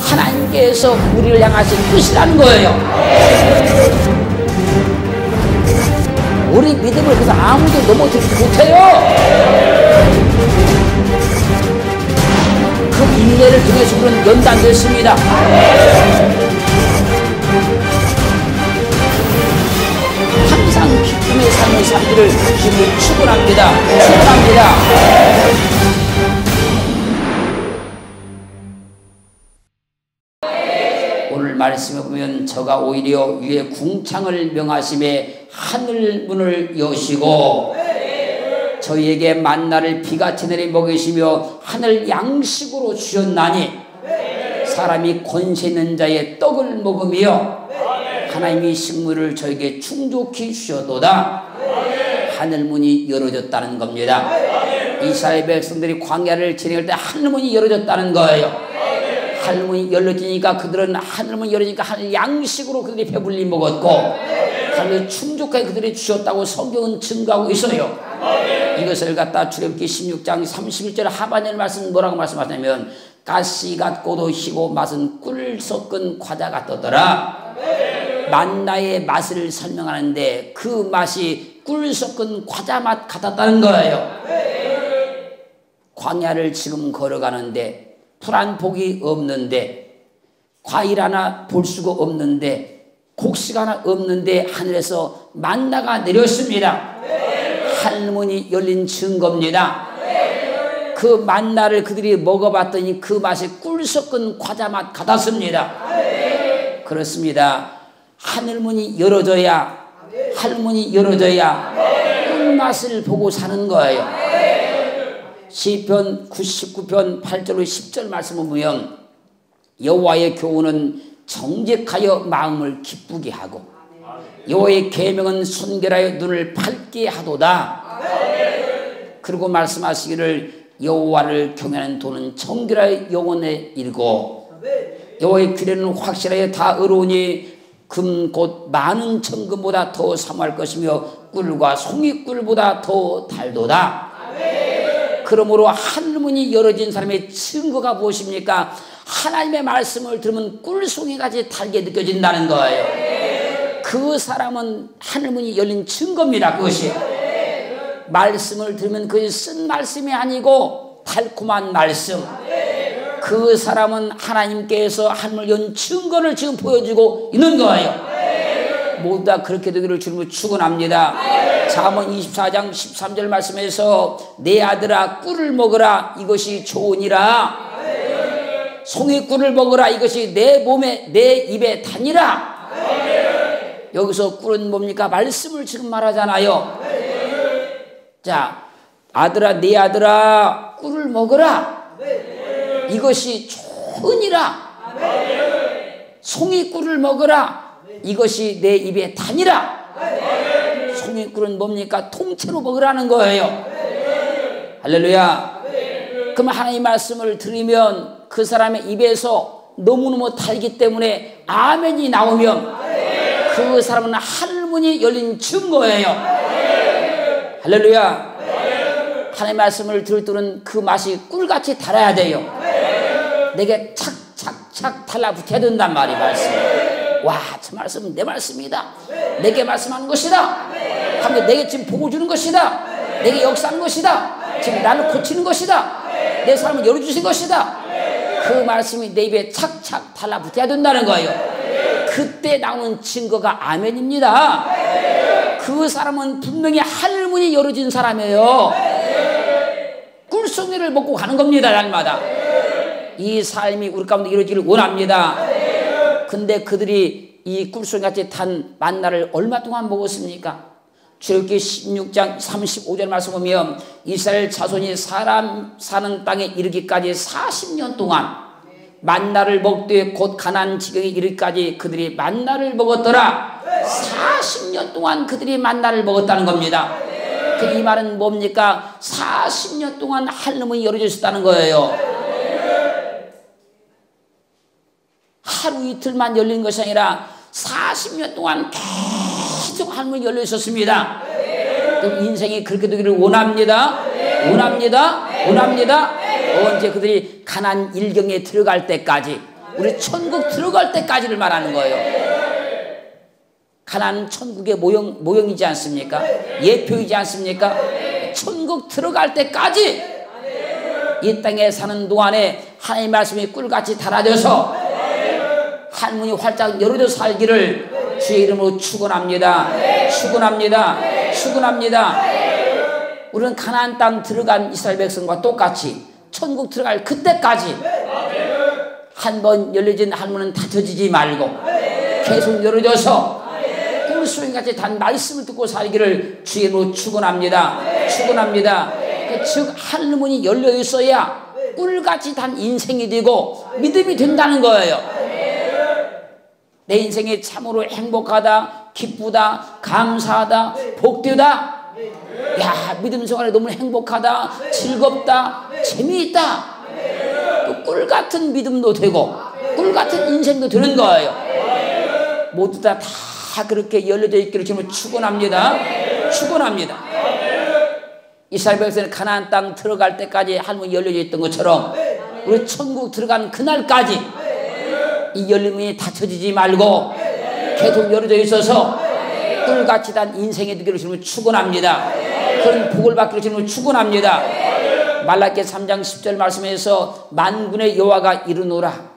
하나님께서 우리를 향하신 뜻이라는 거예요. 우리 믿음을 그래서 아무도 넘어뜨리지 못해요. 그 인내를 통해서 우리는 연단됐습니다. 항상 기쁨의 삶을 살기를 주님 축원합니다. 축원합니다. 말씀에 보면 저가 오히려 위에 궁창을 명하심에 하늘 문을 여시고 저희에게 만나를 비같이 내리 먹이시며 하늘 양식으로 주셨나니 사람이 권세 있는 자의 떡을 먹으며 하나님이 식물을 저에게 충족히 주셔도다 하늘 문이 열어졌다는 겁니다. 이스라엘 백성들이 광야를 진행할 때 하늘 문이 열어졌다는 거예요. 하늘 문이 열려지니까 그들은 하늘 문이 열리니까 하늘 양식으로 그들이 배불리 먹었고 하늘 충족하게 그들이 주셨다고 성경은 증거하고 있어요. 이것을 갖다 출애굽기 16장 31절 하반절 말씀 뭐라고 말씀하냐면 가시 같고도 희고 맛은 꿀 섞은 과자 같더라. 만나의 맛을 설명하는데 그 맛이 꿀 섞은 과자 맛 같았다는 거예요. 광야를 지금 걸어가는데 풀한 복이 없는데 과일 하나 볼 수가 없는데 곡식 하나 없는데 하늘에서 만나가 내렸습니다. 할머니 열린 증거입니다. 그 만나를 그들이 먹어봤더니 그 맛이 꿀 섞은 과자 맛 같았습니다. 그렇습니다. 하늘문이 열어져야 할문이 열어져야 꿀맛을 보고 사는 거예요. 시편 99편 8절로 10절 말씀을 보면 여호와의 교훈은 정직하여 마음을 기쁘게 하고 여호와의 계명은 순결하여 눈을 밝게 하도다. 그리고 말씀하시기를 여호와를 경외하는 돈은 정결하여 영혼에 이르고 여호와의 규례는 확실하여 다 의로우니 금 곧 많은 천금보다 더 사모할 것이며 꿀과 송이꿀보다 더 달도다. 그러므로 하늘문이 열어진 사람의 증거가 무엇입니까? 하나님의 말씀을 들으면 꿀송이같이 달게 느껴진다는 거예요. 그 사람은 하늘문이 열린 증거입니다. 그것이. 말씀을 들으면 그것이 쓴 말씀이 아니고 달콤한 말씀. 그 사람은 하나님께서 하늘을 연 증거를 지금 보여주고 있는 거예요. 모두 다 그렇게 되기를 주님을 축원합니다. 잠언 24장 13절 말씀에서 내 아들아 꿀을 먹으라 이것이 좋으니라. 송이 꿀을 먹으라 이것이 내 몸에 내 입에 다니라. 여기서 꿀은 뭡니까? 말씀을 지금 말하잖아요. 자, 아들아 내 아들아 꿀을 먹으라. 이것이 좋으니라. 송이꿀을 먹으라. 이것이 내 입에 다니라. 송이꿀은 뭡니까? 통째로 먹으라는 거예요. 할렐루야. 그럼 하나님 말씀을 들으면 그 사람의 입에서 너무너무 달기 때문에 아멘이 나오면 그 사람은 하늘문이 열린 증거예요. 할렐루야. 하나님 말씀을 들을 때는 그 맛이 꿀같이 달아야 돼요. 내게 착착착 달라붙어야 된단 말이 말씀. 와, 저 말씀은 내 말씀이다. 내게 말씀하는 것이다. 하면 내게 지금 보고 주는 것이다. 내게 역사하는 것이다. 지금 나를 고치는 것이다. 내 삶을 열어주신 것이다. 그 말씀이 내 입에 착착 달라붙어야 된다는 거예요. 그때 나오는 증거가 아멘입니다. 그 사람은 분명히 하늘문이 열어진 사람이에요. 꿀송이를 먹고 가는 겁니다, 날마다. 이 삶이 우리 가운데 이루어지기를 원합니다. 근데 그들이 이 꿀송이 같이 탄 만나를 얼마 동안 먹었습니까? 출애굽기 16장 35절 말씀 보면 이스라엘 자손이 사람 사는 땅에 이르기까지 40년 동안 만나를 먹되 곧 가난 지경에 이르기까지 그들이 만나를 먹었더라. 40년 동안 그들이 만나를 먹었다는 겁니다. 그이 말은 뭡니까? 40년 동안 하늘문이 열어졌다는 거예요. 하루 이틀만 열린 것이 아니라 40년 동안 계속 하늘문이 열려 있었습니다. 인생이 그렇게 되기를 원합니다. 원합니다. 원합니다. 언제 그들이 가난 일경에 들어갈 때까지 우리 천국 들어갈 때까지를 말하는 거예요. 가난 천국의 모형 모형이지 않습니까? 예표이지 않습니까? 천국 들어갈 때까지 이 땅에 사는 동안에 하나님 말씀이 꿀같이 달아져서 한 문이 활짝 열어져 살기를 주의 이름으로 축원합니다. 축원합니다. 축원합니다. 우리는 가나안 땅 들어간 이스라엘 백성과 똑같이 천국 들어갈 그때까지 한 번 열려진 한 문은 닫혀지지 말고 계속 열어져서 꿀수행같이 단 말씀을 듣고 살기를 주의 이름으로 축원합니다. 축원합니다. 그즉 한 문이 열려 있어야 꿀같이 단 인생이 되고 믿음이 된다는 거예요. 내 인생이 참으로 행복하다, 기쁘다, 감사하다, 복되다. 야, 믿음 생활에 너무 행복하다, 즐겁다, 재미있다. 또 꿀 같은 믿음도 되고, 꿀 같은 인생도 되는 거예요. 모두 다, 다 그렇게 열려져 있기를 지금 축원합니다. 축원합니다. 이스라엘 백성은 가나안 땅 들어갈 때까지 할문이 열려져 있던 것처럼 우리 천국 들어간 그날까지 이 열림이 닫혀지지 말고 계속 열어져 있어서 꿀같이 단 인생의 되기를 주님 축원합니다. 그런 복을 받기를 주님 축원합니다. 말라기 3장 10절 말씀에서 만군의 여호와가 이르노라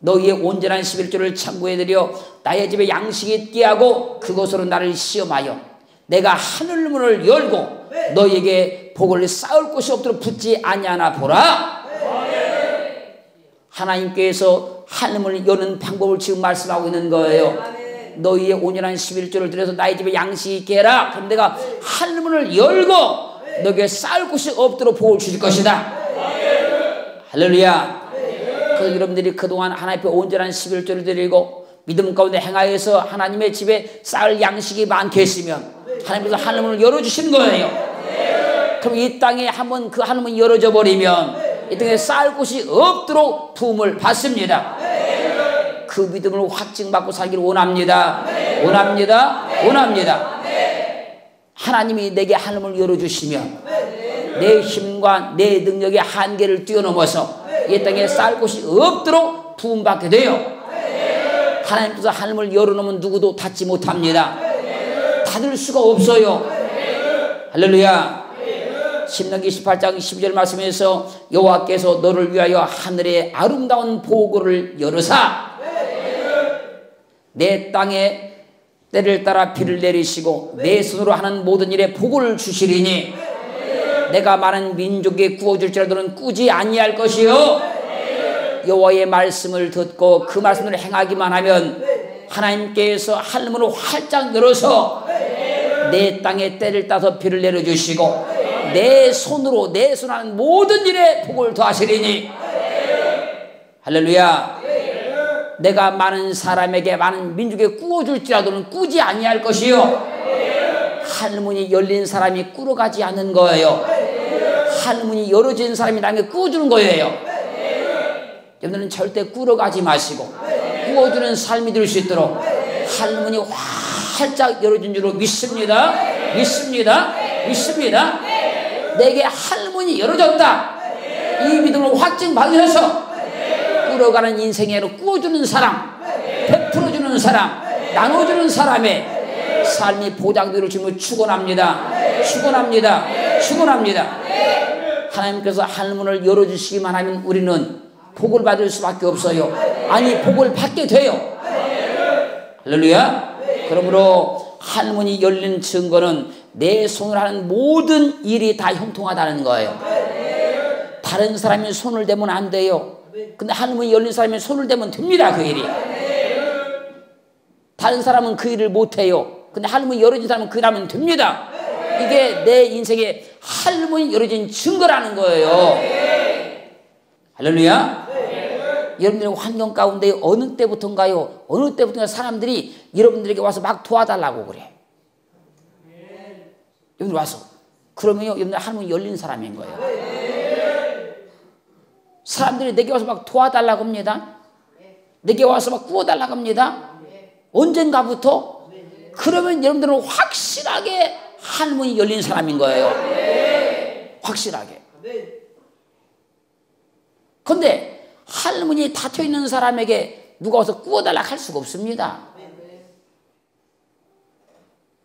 너희의 온전한 11조를 참고해드려 나의 집에 양식이 있게 하고 그곳으로 나를 시험하여 내가 하늘 문을 열고 너희에게 복을 쌓을 곳이 없도록 붙지 아니하나 보라 하나님께서 하늘문을 여는 방법을 지금 말씀하고 있는 거예요. 너희의 온전한 11조를 들여서 나의 집에 양식 있게 해라. 그럼 내가 하늘문을 열고 너에게 쌓을 곳이 없도록 복을 주실 것이다. 할렐루야. 그 여러분들이 그동안 하나님 앞에 온전한 11조를 드리고 믿음 가운데 행하여서 하나님의 집에 쌓을 양식이 많게 했으면 하나님께서 하늘문을 열어주시는 거예요. 그럼 이 땅에 한번 그 하늘문이 열어져 버리면 이 땅에 쌓을 곳이 없도록 부음을 받습니다. 그 믿음을 확증받고 살기를 원합니다. 원합니다. 원합니다. 하나님이 내게 하늘을 열어주시면 내 힘과 내 능력의 한계를 뛰어넘어서 이 땅에 쌓을 곳이 없도록 부음받게 돼요. 하나님께서 하늘을 열어놓으면 누구도 닫지 못합니다. 닫을 수가 없어요. 할렐루야. 신명기 18장 12절 말씀에서 여호와께서 너를 위하여 하늘의 아름다운 보고를 열으사. 내 땅에 때를 따라 비를 내리시고 내 손으로 하는 모든 일에 복을 주시리니 내가 많은 민족에 구워줄지라도 는 꾸지 아니할 것이요. 여호와의 말씀을 듣고 그 말씀을 행하기만 하면 하나님께서 하늘문을 활짝 열어서 내 땅에 때를 따서 비를 내려주시고 내 손으로 내 손하는 모든 일에 복을 더하시리니. 할렐루야. 내가 많은 사람에게 많은 민족에 꾸어줄지라도는 꾸지 아니할 것이요. 할문이 열린 사람이 꾸러가지 않는 거예요. 할문이 열어진 사람이 나에게 꾸어주는 거예요. 여러분들은 절대 꾸러가지 마시고 꾸어주는 삶이 될 수 있도록 할문이 활짝 열어진 줄로 믿습니다. 믿습니다. 믿습니다 내게 할문이 열어졌다. 이 믿음을 확증 받으셔서 끌어가는 인생으로 꾸어주는 사람, 베풀어주는 사람, 나눠주는 사람의 삶이 보장되를 주님을 축원합니다. 축원합니다. 축원합니다. 하나님께서 할문을 열어주시기만 하면 우리는 복을 받을 수밖에 없어요. 아니 복을 받게 돼요. 할렐루야. 그러므로 할문이 열린 증거는 내 손을 하는 모든 일이 다 형통하다는 거예요. 다른 사람이 손을 대면 안 돼요. 근데 하늘문이 열린 사람이 손을 대면 됩니다. 그 일이. 다른 사람은 그 일을 못 해요. 근데 하늘문이 열어진 사람은 그일 하면 됩니다. 이게 내 인생에 하늘문이 열어진 증거라는 거예요. 할렐루야. 여러분들의 환경 가운데 어느 때부터인가요? 어느 때부터 사람들이 여러분들에게 와서 막 도와달라고 그래. 여기 와서. 그러면 여러분들 하나님 열린 사람인 거예요. 사람들이 내게 와서 막 도와달라고 합니다. 내게 와서 막 구워달라고 합니다. 언젠가부터? 그러면 여러분들은 확실하게 하늘문이 열린 사람인 거예요. 확실하게. 근데 할머니 다투 있는 사람에게 누가 와서 구워달라 할 수가 없습니다.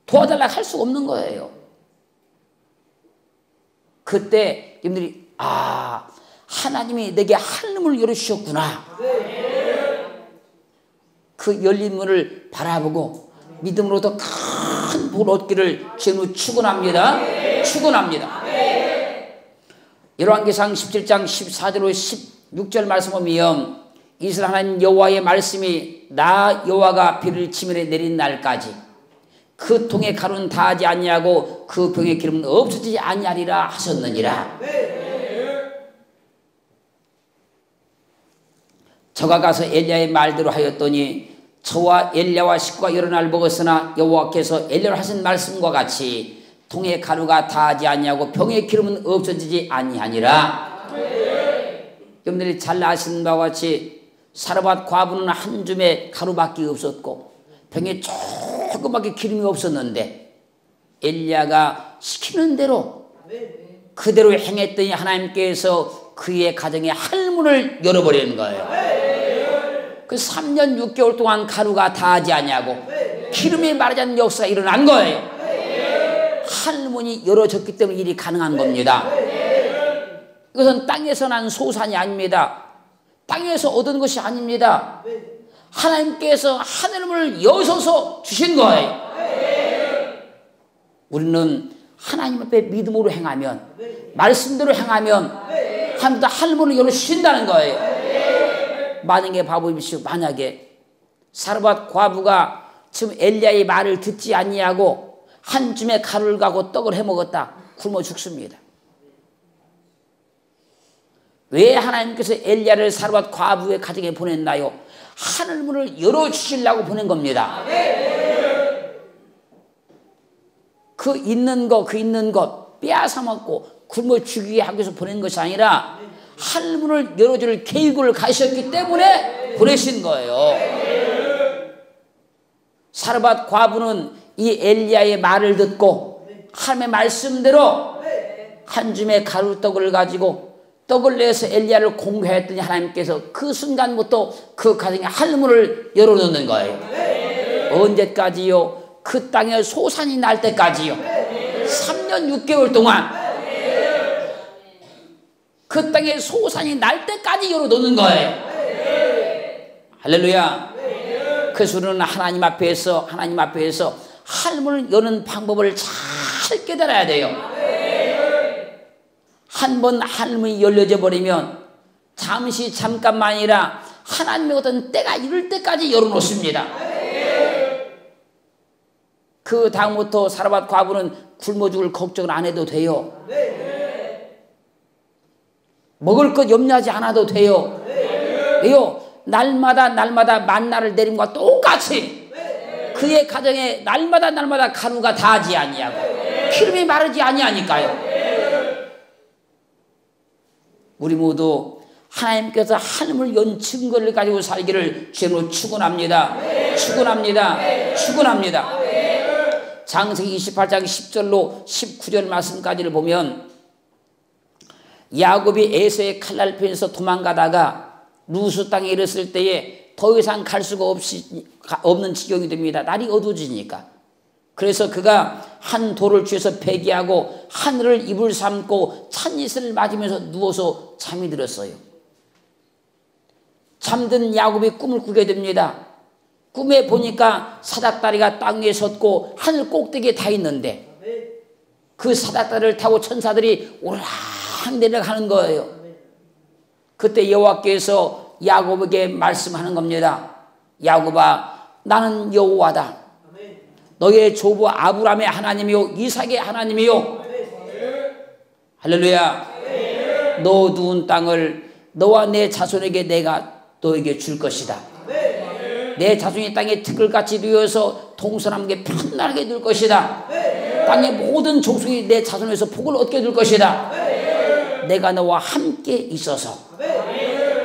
도와달라 할 수가 없는 거예요. 그때 여러분들이 아 하나님이 내게 하늘문을 열어주셨구나. 그 열린 문을 바라보고 믿음으로 더 큰 복 얻기를 주님으로 축원합니다. 축원합니다. 열왕기상 17장 14절로 16절 말씀 보면 이스라엘 하나님 여호와의 말씀이 나 여호와가 비를 치밀에 내린 날까지 그 통에 가루는 다하지 아니하고 그 병의 기름은 없어지지 아니하리라 하셨느니라. 저가 가서 엘리야의 말대로 하였더니 저와 엘리야와 식구가 여러 날 먹었으나 여호와께서 엘리야로 하신 말씀과 같이 통에 가루가 다하지 아니하고 병의 기름은 없어지지 아니하니라. 여러분들이 잘 아시는 바와 같이 사르밧 과부는 한 줌의 가루밖에 없었고 병에 조그맣게 기름이 없었는데 엘리야가 시키는 대로 그대로 행했더니 하나님께서 그의 가정의 할문을 열어버리는 거예요. 그 3년 6개월 동안 가루가 다하지 아니하고 기름이 마르지 않는 역사가 일어난 거예요. 할문이 열어졌기 때문에 일이 가능한 겁니다. 이것은 땅에서 난 소산이 아닙니다. 땅에서 얻은 것이 아닙니다. 하나님께서 하늘을 여셔서 주신 거예요. 우리는 하나님 앞에 믿음으로 행하면 말씀대로 행하면 하나님도 할문을 열어주신다는 거예요. 만약에 바보입시오. 만약에 사르밧 과부가 지금 엘리야의 말을 듣지 아니하고 한 줌의 가루를 가고 떡을 해먹었다. 굶어 죽습니다. 왜 하나님께서 엘리야를 사르밧 과부의 가정에 보냈나요? 하늘문을 열어주시려고 보낸 겁니다. 그 있는 것, 그 있는 것 빼앗아 먹고 굶어 죽이게 하기 위해서 보낸 것이 아니라 하늘문을 열어줄 계획을 가셨기 때문에 보내신 거예요. 사르밧 과부는 이 엘리야의 말을 듣고 하나님의 말씀대로 한 줌의 가루떡을 가지고 떡을 내서 엘리야를 공개했더니 하나님께서 그 순간부터 그 가정에 할문을 열어놓는 거예요. 언제까지요? 그 땅에 소산이 날 때까지요. 3년 6개월 동안 그 땅에 소산이 날 때까지 열어놓는 거예요. 할렐루야. 그래서 우리는 하나님 앞에서 하나님 앞에서 할문을 여는 방법을 잘 깨달아야 돼요. 한번 할문이 열려져 버리면 잠시 잠깐만이라 하나님의 어떤 때가 이럴 때까지 열어놓습니다. 그 다음부터 사르밧 과부는 굶어 죽을 걱정을 안 해도 돼요. 먹을 것 염려하지 않아도 돼요. 왜요? 날마다 날마다 만나를 내림과 똑같이 그의 가정에 날마다 날마다 가루가 다하지 아니하고 기름이 마르지 아니하니까요. 우리 모두 하나님께서 하늘을 연 증거를 가지고 살기를 주로 축원합니다. 축원합니다. 축원합니다. 장세기 28장 10절로 19절 말씀까지를 보면 야곱이 에서의 칼날 편에서 도망가다가 루스 땅에 이르렀을 때에 더 이상 갈 수가 없이, 없는 지경이 됩니다. 날이 어두워지니까. 그래서 그가 한 돌을 쥐어서 배기하고 하늘을 입을 삼고 찬이슬을 맞으면서 누워서 잠이 들었어요. 잠든 야곱이 꿈을 꾸게 됩니다. 꿈에 보니까 사닥다리가 땅 위에 섰고 하늘 꼭대기에 다 있는데 그 사닥다리를 타고 천사들이 오르락 내려가는 거예요. 그때 여호와께서 야곱에게 말씀하는 겁니다. 야곱아 나는 여호와다. 너의 조부 아브라함의 하나님이요 이삭의 하나님이요. 할렐루야. 너 두은 땅을 너와 내 자손에게 내가 너에게 줄 것이다. 내 자손이 땅에 티끌같이 누워서 동서남게 편안하게 둘 것이다. 땅의 모든 족속이 내 자손에서 복을 얻게 될 것이다. 내가 너와 함께 있어서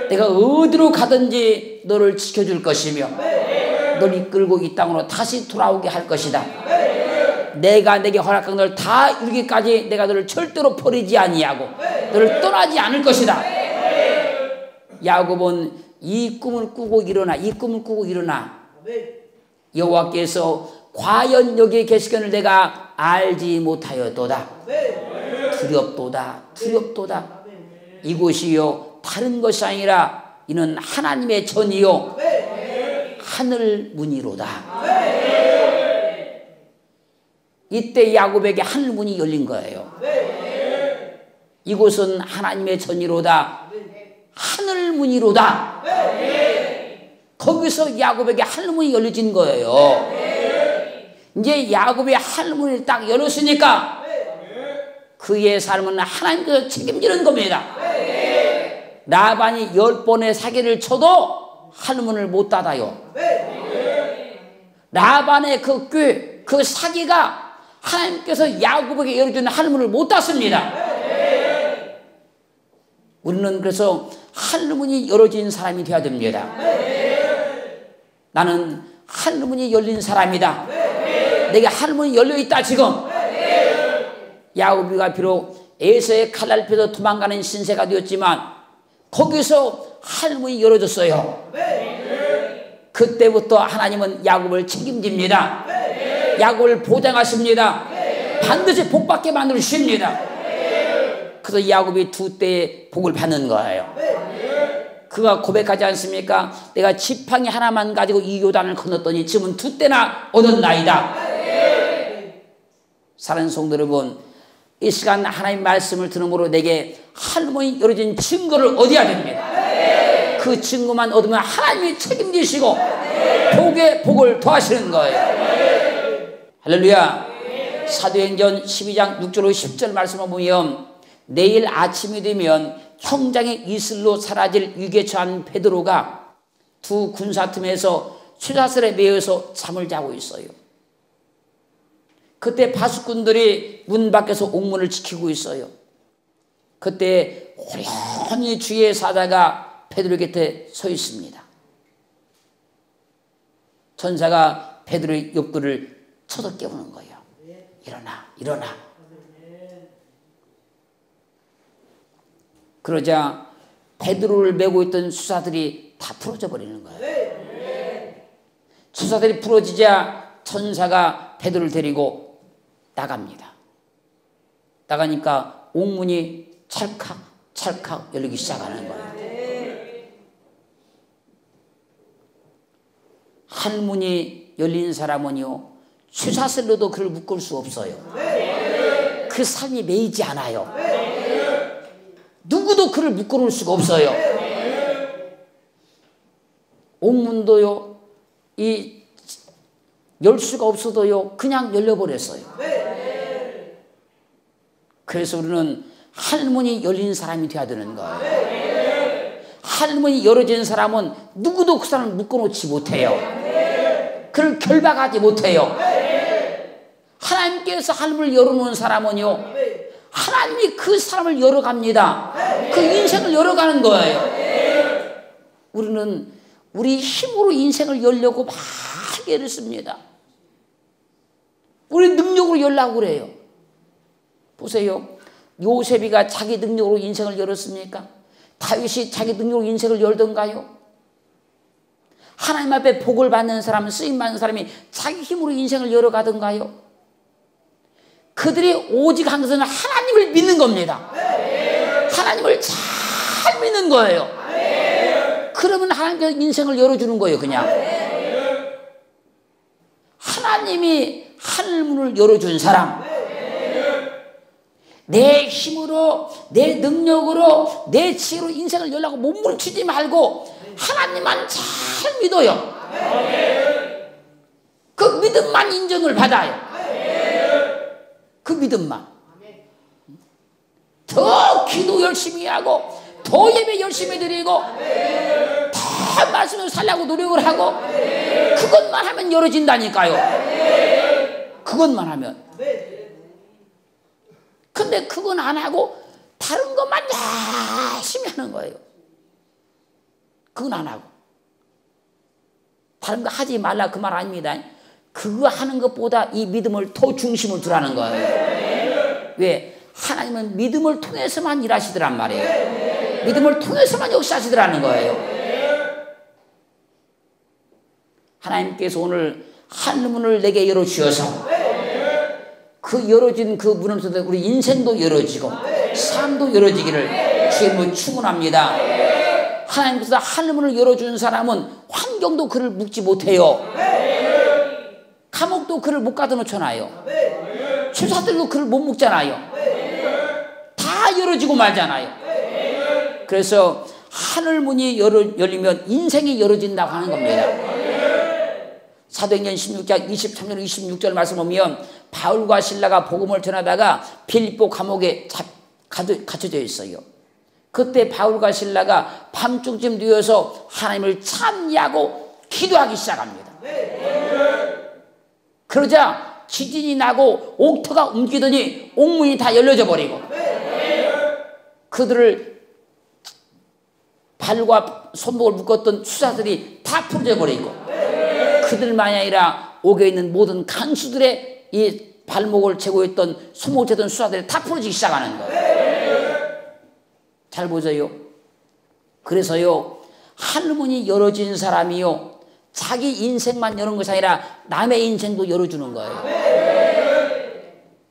내가 어디로 가든지 너를 지켜줄 것이며 널 이끌고 이 땅으로 다시 돌아오게 할 것이다. 내가 내게 허락한 널 다 이루기까지 내가 너를 절대로 버리지 아니하고 너를 떠나지 않을 것이다. 야곱은 이 꿈을 꾸고 일어나 이 꿈을 꾸고 일어나 여호와께서 과연 여기에 계시건을 내가 알지 못하였도다. 두렵도다. 두렵도다. 이곳이요 다른 것이 아니라 이는 하나님의 전이요 하늘 문이로다. 이때 야곱에게 하늘 문이 열린 거예요. 이곳은 하나님의 전이로다. 하늘 문이로다. 거기서 야곱에게 하늘 문이 열려진 거예요. 이제 야곱의 하늘 문이 딱 열었으니까 그의 삶은 하나님께서 책임지는 겁니다. 라반이 열 번의 사기를 쳐도 하늘문을 못 닫아요. 라반의 그 꾀, 그 사기가 하나님께서 야곱에게 열어주는 하늘문을 못 닫습니다. 우리는 그래서 하늘문이 열어진 사람이 되어야 됩니다. 나는 하늘문이 열린 사람이다. 내게 하늘문이 열려있다 지금. 야곱이가 비록 에서의 칼날 펴서 도망가는 신세가 되었지만 거기서 하늘문이 열어졌어요. 그때부터 하나님은 야곱을 책임집니다. 야곱을 보장하십니다. 반드시 복받게 만들십니다. 그래서 야곱이 두 때의 복을 받는 거예요. 그가 고백하지 않습니까? 내가 지팡이 하나만 가지고 이 요단을 건넜더니 지금은 두 때나 얻었나이다. 사랑하는 성도 여러분, 이 시간 하나님 말씀을 들음으로 내게 할머니 열어진 증거를 얻어야 됩니다. 그 증거만 얻으면 하나님이 책임지시고 복의 복을 더하시는 거예요. 할렐루야. 사도행전 12장 6절로 10절 말씀을 보면 내일 아침이 되면 형장의 이슬로 사라질 위기에 처한 베드로가 두 군사 틈에서 쇠사슬에 매여서 잠을 자고 있어요. 그때 바수꾼들이 문 밖에서 옥문을 지키고 있어요. 그때 호련히 주의 사자가 베드로 곁에 서 있습니다. 전사가 베드로의 옆구를 쳐서 깨우는 거예요. 일어나, 일어나. 그러자 베드로를 메고 있던 수사들이 다 풀어져 버리는 거예요. 수사들이 풀어지자 천사가 베드로를 데리고 나갑니다. 나가니까 옥문이 찰칵 찰칵 열리기 시작하는 거예요. 한 문이 열린 사람은요 쇠사슬로도 그를 묶을 수 없어요. 그 삶이 매이지 않아요. 누구도 그를 묶어놓을 수가 없어요. 옥문도요 이 열 수가 없어도요 그냥 열려버렸어요. 그래서 우리는 할문이 열린 사람이 되어야 되는 거예요. 할문이 열어진 사람은 누구도 그 사람을 묶어놓지 못해요. 그를 결박하지 못해요. 하나님께서 할문을 열어놓은 사람은요, 하나님이 그 사람을 열어갑니다. 그 인생을 열어가는 거예요. 우리는 우리 힘으로 인생을 열려고 막 애를 씁니다. 우리 능력으로 열라고 그래요. 보세요. 요셉이가 자기 능력으로 인생을 열었습니까? 다윗이 자기 능력으로 인생을 열던가요? 하나님 앞에 복을 받는 사람, 쓰임 받는 사람이 자기 힘으로 인생을 열어가던가요? 그들이 오직 한 것은 하나님을 믿는 겁니다. 하나님을 잘 믿는 거예요. 그러면 하나님께서 인생을 열어주는 거예요, 그냥. 하나님이 하늘문을 열어준 사람. 내 힘으로, 내 능력으로, 내 지혜로 인생을 열라고 몸부림치지 말고 하나님만 잘 믿어요. 그 믿음만 인정을 받아요. 그 믿음만. 더 기도 열심히 하고, 더 예배 열심히 드리고, 더 말씀을 살려고 노력을 하고, 그것만 하면 열어진다니까요. 그것만 하면. 근데 그건 안 하고 다른 것만 열심히 하는 거예요. 그건 안 하고. 다른 거 하지 말라 그 말 아닙니다. 그거 하는 것보다 이 믿음을 더 중심을 두라는 거예요. 왜? 하나님은 믿음을 통해서만 일하시더란 말이에요. 믿음을 통해서만 역사하시더라는 거예요. 하나님께서 오늘 하늘문을 내게 열어주셔서 그 열어진 그 문을 통해 우리 인생도 열어지고 삶도 열어지기를 주님을 축원합니다. 하나님께서 하늘문을 열어준 사람은 환경도 그를 묶지 못해요. 감옥도 그를 못 가둬놓잖아요. 죄사들도 그를 못 묶잖아요. 다 열어지고 말잖아요. 그래서 하늘문이 열리면 인생이 열어진다고 하는 겁니다. 사도행전 16장 23절 26절 말씀 보면 바울과 신라가 복음을 전하다가 빌립보 감옥에 갇혀져 있어요. 그때 바울과 신라가 밤중쯤 누워서 하나님을 참여하고 기도하기 시작합니다. 그러자 지진이 나고 옥터가 움직이더니 옥문이 다 열려져 버리고 그들을 발과 손목을 묶었던 수사들이 다 풀어져 버리고 그들만이 아니라 옥에 있는 모든 간수들의 이 발목을 제고했던 손목을 재던 수사들이 다 풀어지기 시작하는 거예요. 잘 보세요. 그래서요 할문이 열어진 사람이요 자기 인생만 여는 것이 아니라 남의 인생도 열어주는 거예요.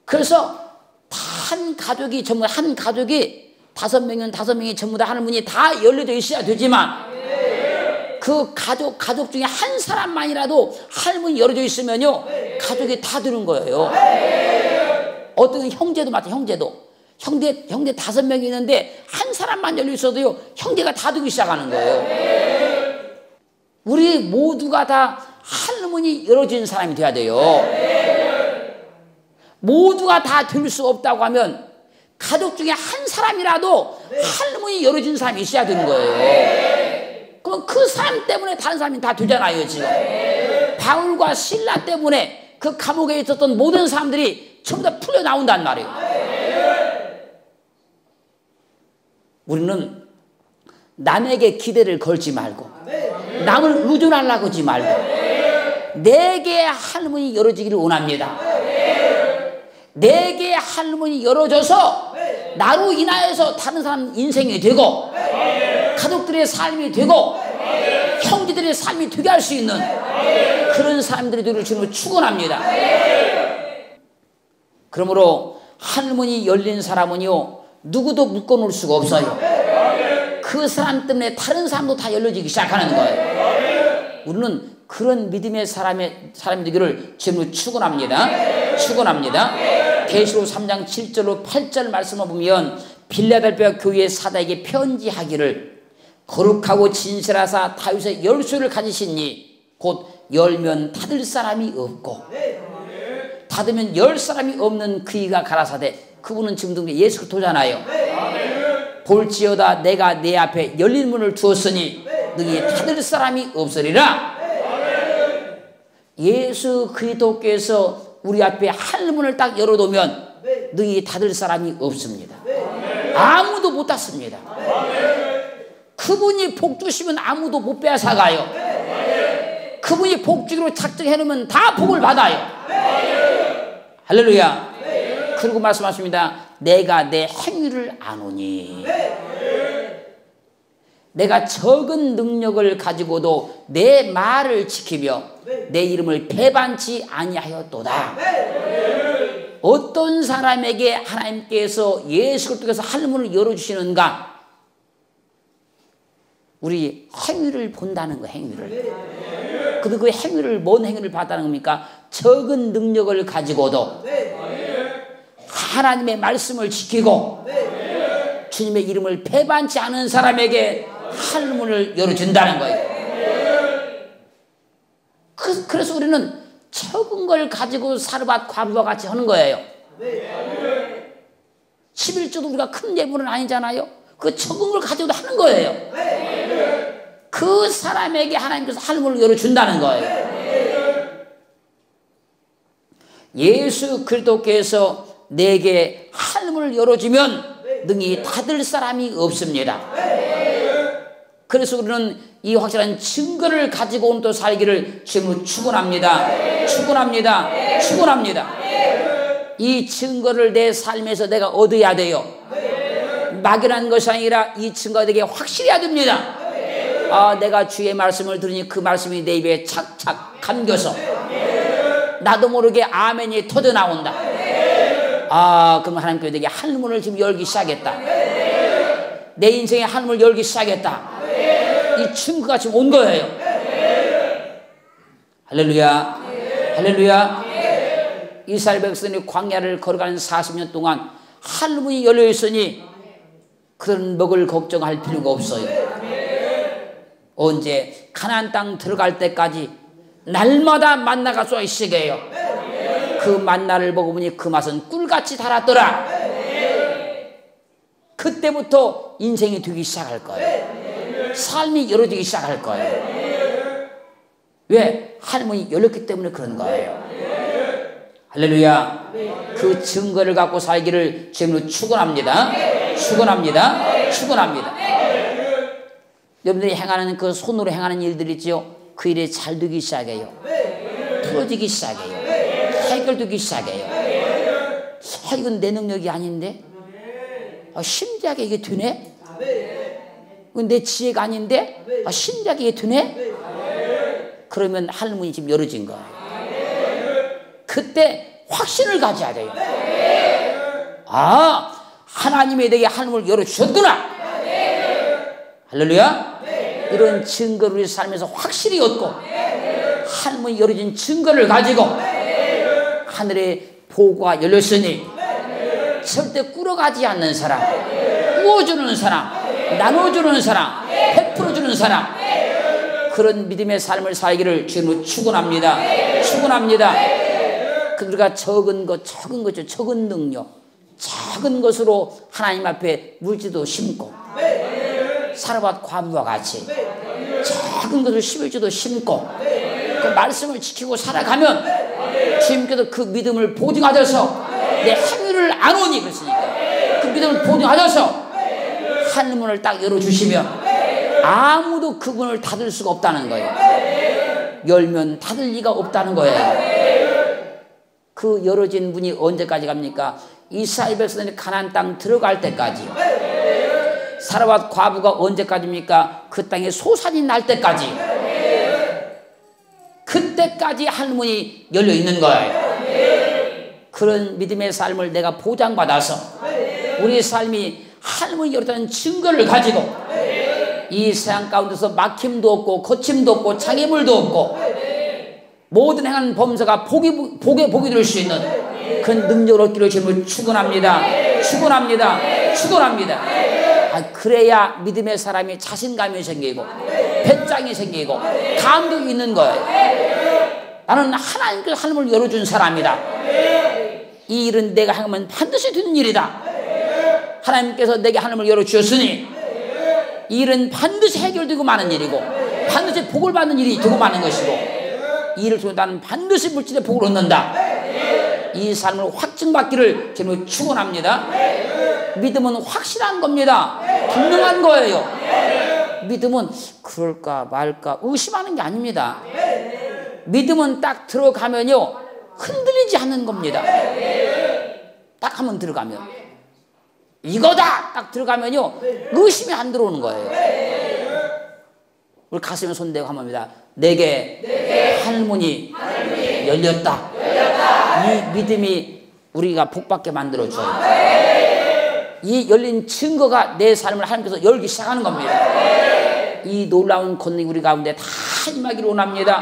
그래서 한 가족이 전부 한 가족이 다섯 명은 다섯 명이 전부 다 하는 문이 다 열려져 있어야 되지만 그 가족 가족 중에 한 사람만이라도 할문이 열어져 있으면요 가족이 다 드는 거예요. 어떤 형제도 마찬 형제도 형제 형제 다섯 명이 있는데 한 사람만 열려 있어도요 형제가 다 되기 시작하는 거예요. 우리 모두가 다 할문이 열어진 사람이 돼야 돼요. 모두가 다 될 수 없다고 하면 가족 중에 한 사람이라도 할문이 열어진 사람이 있어야 되는 거예요. 그 사람 때문에 다른 사람이 다 되잖아요, 지금. 바울과 신라 때문에 그 감옥에 있었던 모든 사람들이 전부 다 풀려 나온단 말이에요. 우리는 남에게 기대를 걸지 말고 남을 의존하려고 하지 말고 내게 할문이 열어지기를 원합니다. 내게 할문이 열어져서 나로 인하여서 다른 사람 인생이 되고 가족들의 삶이 되고 형제들의 삶이 되게 할 수 있는 그런 사람들이 되기를 주님을 축원합니다. 그러므로 할문이 열린 사람은요 누구도 묶어놓을 수가 없어요. 그 사람 때문에 다른 사람도 다 열려지기 시작하는 거예요. 우리는 그런 믿음의 사람의 사람이 되기를 주님을 축원합니다. 축원합니다. 계시록 3장 7절로 8절 말씀을 보면 빌라델비아 교회 사다에게 편지하기를 거룩하고 진실하사 다윗의 열쇠를 가지시니 곧 열면 닫을 사람이 없고 닫으면 열 사람이 없는 그이가 가라사대 그분은 지금 예수 그리스도잖아요. 볼지어다 내가 내 앞에 열린 문을 두었으니 너희 닫을 사람이 없으리라. 예수 그리스도께서 우리 앞에 할문을 딱 열어두면 너희 닫을 사람이 없습니다. 아무도 못 닫습니다. 그분이 복 주시면 아무도 못 빼앗아 가요. 그분이 복 주기로 작정해 놓으면 다 복을 받아요. 할렐루야. 그리고 말씀하십니다. 내가 내 행위를 아노니. 내가 적은 능력을 가지고도 내 말을 지키며 내 이름을 배반치 아니하였도다. 어떤 사람에게 하나님께서 예수 그리스도께서 할문을 열어 주시는가? 우리 행위를 본다는 거 행위를. 그리고 그 행위를 뭔 행위를 봤다는 겁니까? 적은 능력을 가지고도 하나님의 말씀을 지키고 주님의 이름을 배반치 않은 사람에게 할 문을 열어준다는 거예요. 그, 그래서 우리는 적은 걸 가지고 사르밧 과부와 같이 하는 거예요. 11조도 우리가 큰 예물은 아니잖아요. 그 적은 걸 가지고도 하는 거예요. 그 사람에게 하나님께서 할문을 열어준다는 거예요. 예수 그리스도께서 내게 할문을 열어주면 능히 닫을 사람이 없습니다. 그래서 우리는 이 확실한 증거를 가지고 온또 살기를 지금 축원합니다. 축원합니다. 축원합니다. 이 증거를 내 삶에서 내가 얻어야 돼요. 막연한 것이 아니라 이 증거가 되게 확실해야 됩니다. 아, 내가 주의 말씀을 들으니 그 말씀이 내 입에 착착 감겨서 나도 모르게 아멘이 터져 나온다. 아, 그럼 하나님께 되게 하늘문을 지금 열기 시작했다. 내 인생의 하늘문을 열기 시작했다. 이 증거가 지금 온 거예요. 할렐루야. 할렐루야. 이스라엘 백성이 광야를 걸어가는 40년 동안 하늘문이 열려 있으니 그런 먹을 걱정할 필요가 없어요. 언제 가나안 땅 들어갈 때까지 날마다 만나가 쏘아 시게요. 그 만나를 먹어보니 그 맛은 꿀같이 달았더라. 그때부터 인생이 되기 시작할 거예요. 삶이 열어지기 시작할 거예요. 왜? 할머니 열렸기 때문에 그런 거예요. 할렐루야. 그 증거를 갖고 살기를 주님으로 축원합니다. 축원합니다. 축원합니다. 여러분들이 행하는 그 손으로 행하는 일들 있지요. 그 일이 잘 되기 시작해요. 풀어지기 시작해요. 해결되기 시작해요. 아, 이건 내 능력이 아닌데? 아, 신기하게 이게 되네? 이건 내 지혜가 아닌데? 아, 신기하게 이게 되네? 그러면 할문이 지금 열어진 거예요. 그때 확신을 가져야 돼요. 아, 하나님이 내게 하늘을 열어주셨구나. 할렐루야. 이런 증거를 우리 삶에서 확실히 얻고 하늘문이 열어진 증거를 가지고 하늘의 보고가 열렸으니 절대 꿇어가지 않는 사람, 구워주는 사람, 나눠주는 사람, 베풀어주는 사람 그런 믿음의 삶을 살기를 주님으로 축원합니다. 축원합니다. 그러니까 적은 것, 적은 거죠. 적은 능력, 작은 것으로 하나님 앞에 물지도 심고 사르밧 과부와 같이 작은 것을 심을지도 심고 그 말씀을 지키고 살아가면 주님께서 그 믿음을 보증하셔서 내 행위를 안 오니 그랬으니까 그 믿음을 보증하셔서 하늘문을 딱 열어주시면 아무도 그 문을 닫을 수가 없다는 거예요. 열면 닫을 리가 없다는 거예요. 그 열어진 문이 언제까지 갑니까? 이스라엘 백성들이 가나안 땅 들어갈 때까지요. 사라밧 과부가 언제까지입니까? 그 땅에 소산이 날 때까지. 그때까지 할문이 열려 있는 거예요. 그런 믿음의 삶을 내가 보장받아서 우리 삶이 할문이 열었다는 증거를 가지고 이 세상 가운데서 막힘도 없고 거침도 없고 장애물도 없고 모든 행한 범사가 복이, 복에 복이 될 수 있는 그 능력을 얻기를 주님을 축원합니다. 축원합니다. 축원합니다. 아, 그래야 믿음의 사람이 자신감이 생기고 배짱이 생기고 감동이 있는 거예요. 나는 하나님께서 하늘을 열어준 사람이다. 이 일은 내가 하면 반드시 되는 일이다. 하나님께서 내게 하늘을 열어주셨으니 이 일은 반드시 해결되고 마는 일이고 반드시 복을 받는 일이 되고 마는 것이고 이 일을 통해 나는 반드시 물질의 복을 얻는다. 이 삶을 확증받기를 저는 축원합니다. 믿음은 확실한 겁니다. 분명한 거예요. 믿음은 그럴까 말까 의심하는 게 아닙니다. 믿음은 딱 들어가면요 흔들리지 않는 겁니다. 딱 한번 들어가면 이거다 딱 들어가면요 의심이 안 들어오는 거예요. 우리 가슴에 손대고 한번 합니다. 내게 하늘문이 열렸다. 이 믿음이 우리가 복받게 만들어줘요. 이 열린 증거가 내 삶을 하나님께서 열기 시작하는 겁니다. 이 놀라운 권능이 우리 가운데 다 임하기를 원합니다.